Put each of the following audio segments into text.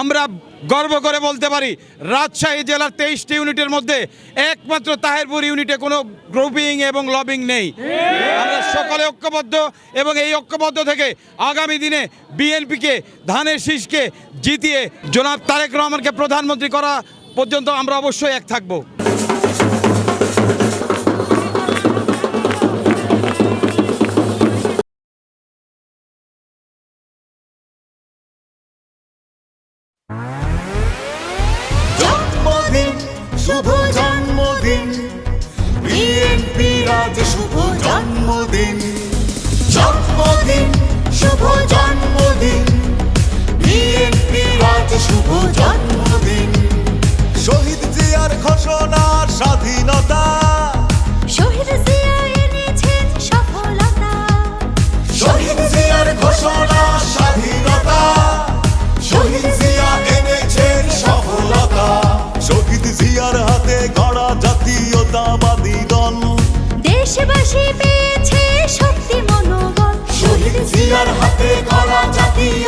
আমরা গর্ব করে বলতে পারি, রাজশাহী জেলার তেইশটি ইউনিটের মধ্যে একমাত্র তাহেরপুর ইউনিটে কোনো গ্রুপিং এবং লবিং নেই। আমরা সকলে ঐক্যবদ্ধ এবং এই ঐক্যবদ্ধ থেকে আগামী দিনে বিএনপিকে, ধানের শীষকে জিতিয়ে জনাব তারেক রহমানকে প্রধানমন্ত্রী করা পর্যন্ত আমরা অবশ্যই এক থাকব। শুভ জন্মদিন। বিএনপি রাজ শুভ জন্মদিন। দেশবাসী পেয়েছে শক্তি মনোবল। শহীদ জিয়ার হাতে গড়া জাতীয়তাবাদী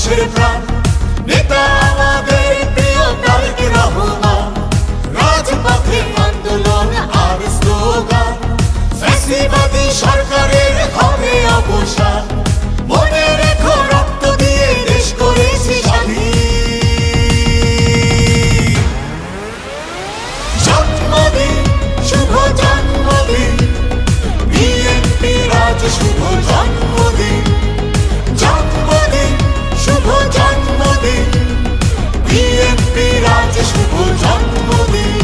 মানুষের প্রাণ। নেতা আমাদের প্রিয় তারেক রহমান। রাজপথে আন্দোলন আর স্লোগান। ফ্যাসিবাদী সরকারের হবে অবসান। মনে রক্ত দিয়ে শুভ জন্মদিন। বিএনপি রাজ শুভ জন্মদিন। শুভ জন্মদিন।